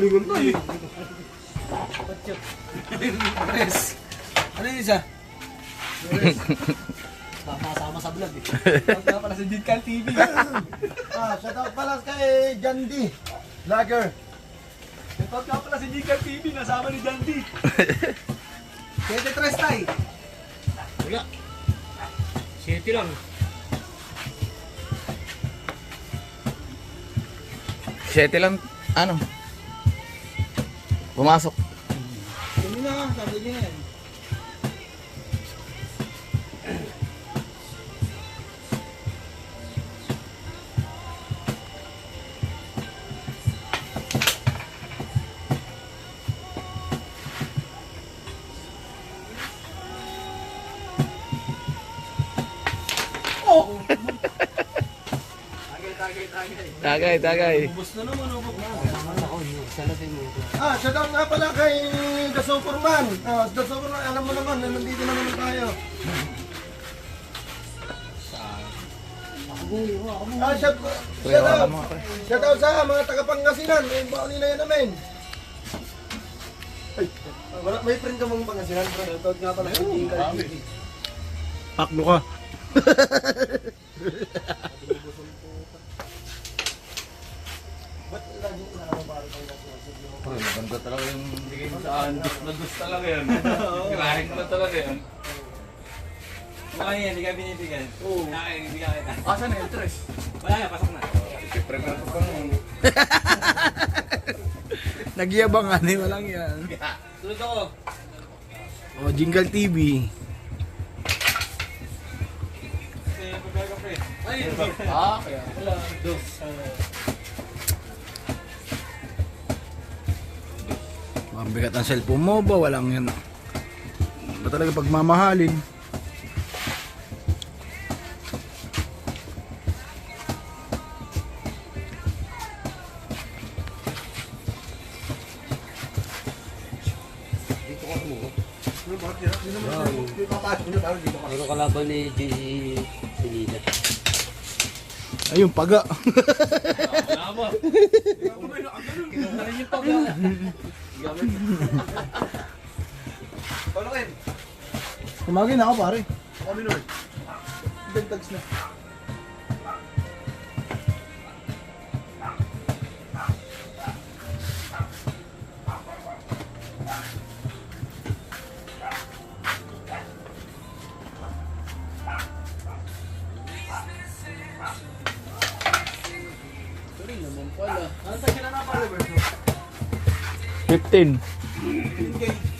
galingan to eh. Pres. Ano yun isa? Sama-sama sa vlog eh. Nga pala sa Jidcal TV. Ah, shout out pala kay Jandy. Vlogger. Tawag nga pala sa Jidcal TV. Nasama ni Jandy. Kete tres tay. Wala. City lang. Siyete lang, ano? Pumasok. Tagay, tagay. Ubus na naman ako. Ah, shout out nga pala kay The Superman. Ah, The Superman, alam mo naman, na nandito na naman tayo. Ah, shout, shout out. Shout out sa mga taga-Pangasinan. May baon nila yan namin. Ay, wala, may friend ka mong Pangasinan. Shout out nga pala. Paklo ka. Ba't lagi nakakabaro kang nasa Uy, maganda talaga yung Dus na dus talaga yan. Mo na talaga yan. Baka yan, hindi ka binibigyan. Oo. Nakakibigyan kita. Asan na yung tres? Wala na, pasok na. Siyempre meron pa mo. Nagyabangan eh, walang yan. Sunod ako. O, Jingle TV. Ay, Ah, kaya. wala. Dos. Ang bigat ng cellphone mo ba? Walang yan. Ba talaga pagmamahalin? Puro kalaban ni G. Sinila. Ayun, paga. Wala ba? Rin yung kayo? Tumagin na ako pare. Kami nun. Dagdags na. Ano sa sila na pala, Roberto? 15.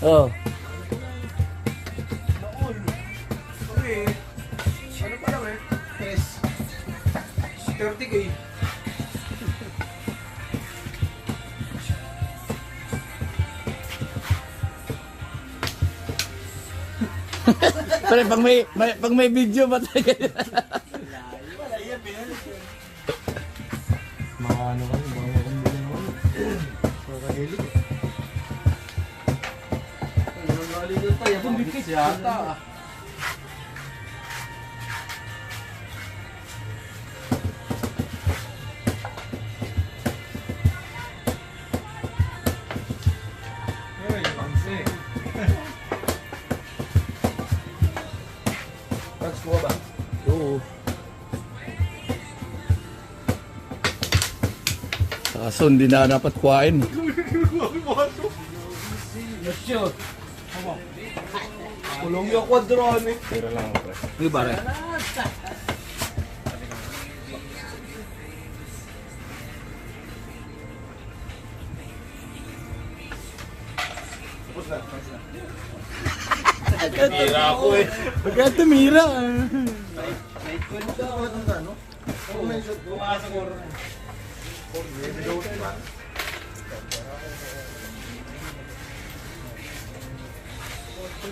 Oh. Naon. Sorry. Ano pala, eh? Tres. 30k. Pare, pag may, may pag may video ba tayo? Wala yan, binalik yun. Mga ano kami, mga kambili naman. Pagkahilig. Galing yung tayo. Kung bigkit yata. Ay, pansi. Kaso hindi na dapat kuhain. Kulong yung kwadron eh. Hindi pare. Hira ako eh. Pagka tumira. Call Ito ako itong ano? Ako may shot ko. Pumasok ko rin.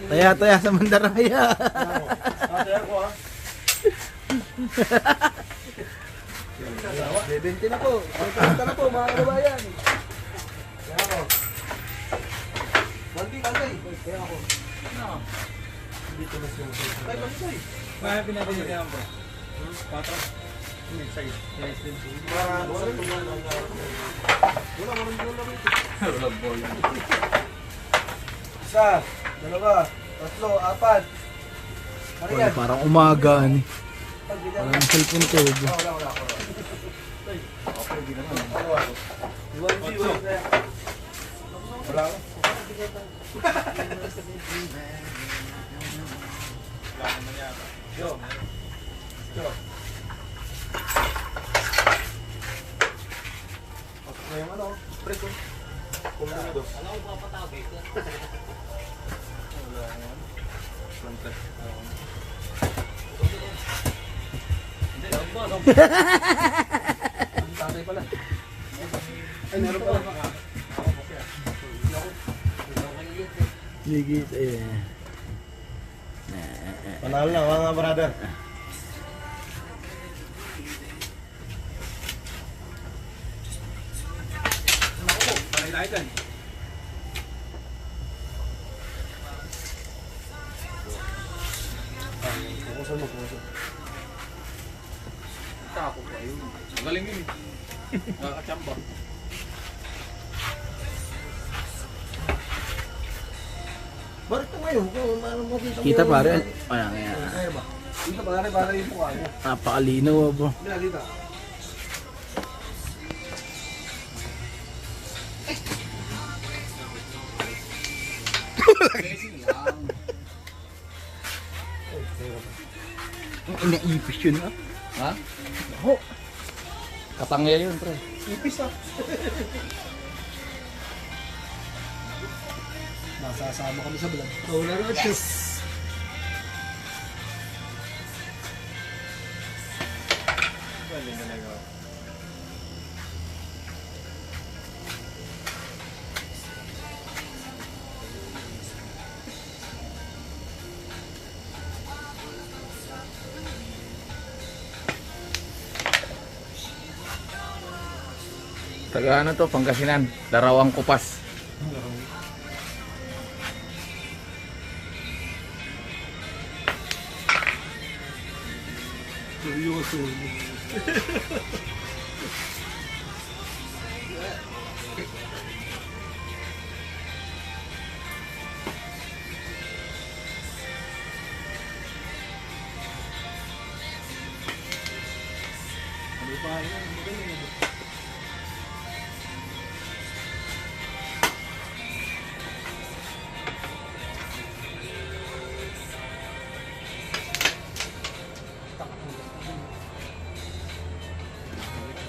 Taya-taya sa mandaraya. Ate ako ah. Bebente na po. Bebente na po mga kababayan. Kaya ako. Banti, bantay. Kaya ako. Dito na siya. Ay, bantay. Kaya pinapinigyan ko. Patro. Isa, dalawa, tatlo, apat. Ano Wala, parang umaga. Ano. Ganyan. Parang cellphone ko. Ah, Wala, wala, wala. Dalawa. Otso. Wala ka. Yo. Yo. Yung ano, break ko. Kumunado. Alam ko papatawag ito. Hindi, wag mo, wag mo. Tatay pala. Ay, meron pala. Ligit eh. Panalo na mga brother. Dyan. Pukusan mo, pukusan. Tapo pa yun. Magaling yun. Nakakachamba. Bakit na ngayon? Kung ano makita mo Kita pare. Wala kaya. Kaya ba? Dito pare, pare yung mukha niya. Napakalinaw ah, bro. Dito, Ang inaipis yun ah. Ha? Ho. Katangya yun, pre. Ipis ah. Nasasama kami sa vlog. Wala na, yes. Taga ano to, Pangasinan. Darawang Kupas. Seryoso.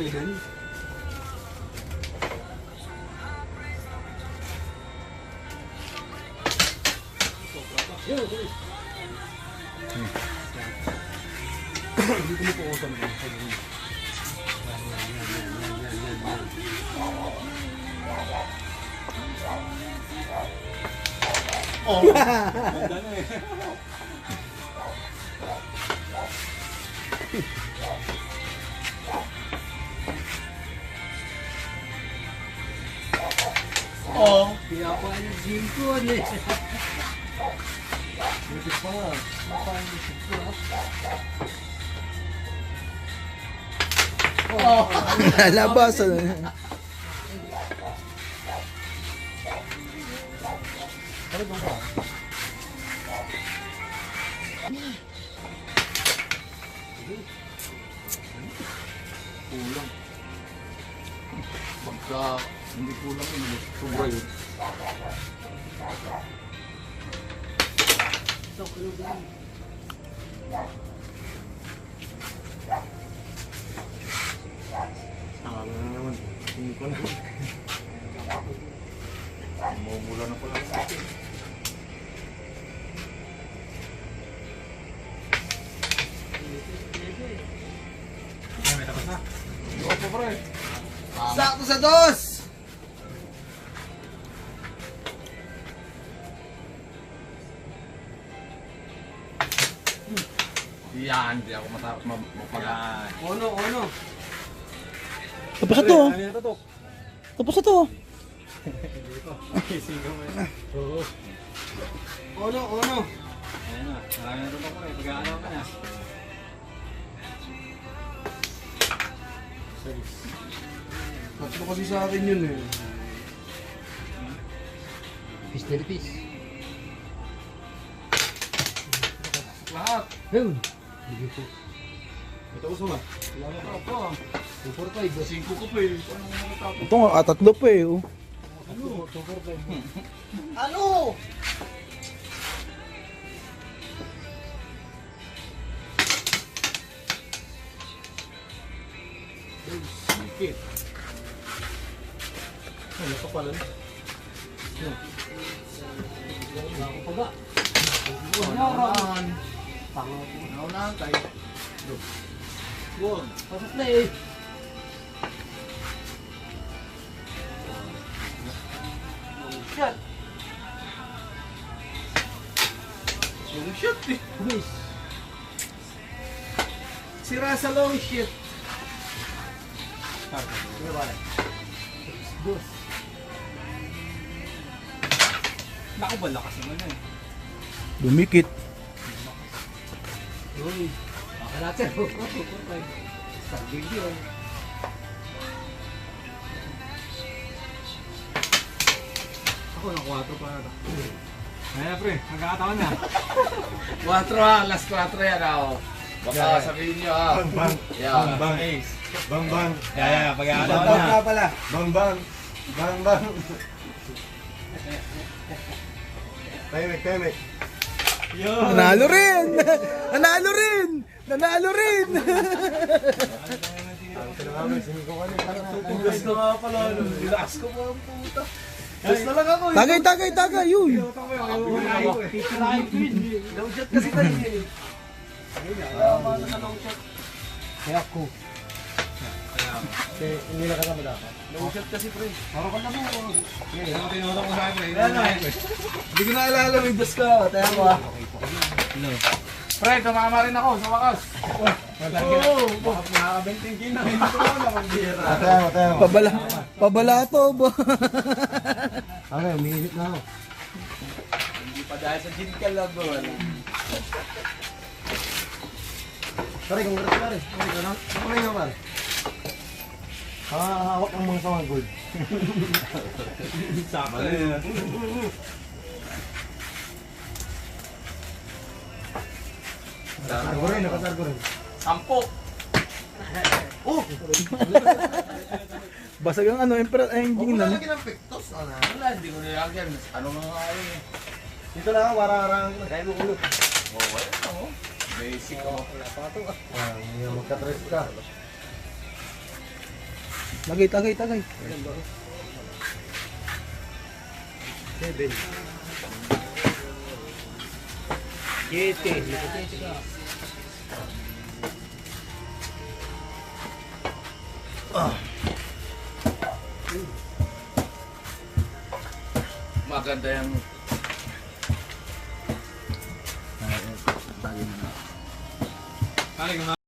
Ano ko na ilagyan? Dito mo po usan mo. Ganda na eh. Oh. Kaya pa yung gym ko, ano eh. Lipis pa nga. Labas. ano. Kulang. Pagka hindi kulang yun. Sobra yun. Soklog lang. Tawag na naman. Hindi ko na. Mumula na pala sa akin. Opo, pre. Sakto sa dos! Yan, hindi ako matapos mapag... Ono, ono. Tapos na to. oh. Ano? Tapos na to. oh. Ono, ono. Ayan na, marami na tutok ko eh. Pag-aano ka na. Tatlo kasi sa akin yun eh. Pistol piece. Lahat! Boom. Bigay ko. Ito ko suma. Ano pa? 245. Singko ko pa eh. Paano mo matapos? Ito nga, tatlo pa eh. Oh. Ano? Sikit. Ano ka pala? Ako pa ba? Naunahan. Tango ko. Naunahan tayo. Huwag. Pasok na eh. Shot! Yung shot eh. Kumis. Sira sa long shit. Dos. Naku, balakas naman eh. Dumikit. Uy. Baka natin. 245. Sabi yun. Ako, na 4 pa na. Ayan pre, magkakataon na. 4 ah, last 4 yan ah. oh. Baka sabihin nyo ah. Bang bang. Yeah. bang. Ace. Bang bang. Kaya, yeah, Shoutout na. nga pala. Bang bang. Bang bang. Pemek, pemek. Nanalo rin! Nanalo rin! Nanalo rin! Tugas nga pala. Relax ko po ang puta. Just na lang ako. Tagay, tagay, tagay! Uy! Low shot kasi tayo. Kaya ko. Eh, Hindi na kasama dapat. Low shot kasi pre. Ano tinutok ko sa akin na. Hindi ko na alala may dos ka. Tayo ko ah. Pre, tumama rin ako sa wakas. Oo, bakit nakakabenting kina? Hindi ko na. Tayo mo, tayo mo. Pabala, pabala to ba? Okay, umiinit na ako. Hindi pa dahil sa gin ka lang doon. Pare, congrats pare. Pare, ano? Ano na yung pare? Ah, hawak ang mga kamang gold. Sakto eh. Sargo rin, nakasargo rin. Sampo. Oh! Basag ang ano, emperor, ay Huwag hindi mo na. lalagyan ng pektos. Ano? Wala, hindi ko nilagyan. Ano nga nga yun eh. Dito lang ako, wararang. Kaya mo ulo. Oh, wala ako. Basic oh. Ah, hindi na magka-tres ka. Tagay, tagay, tagay. Seven. Yete. Maganda yung Kali,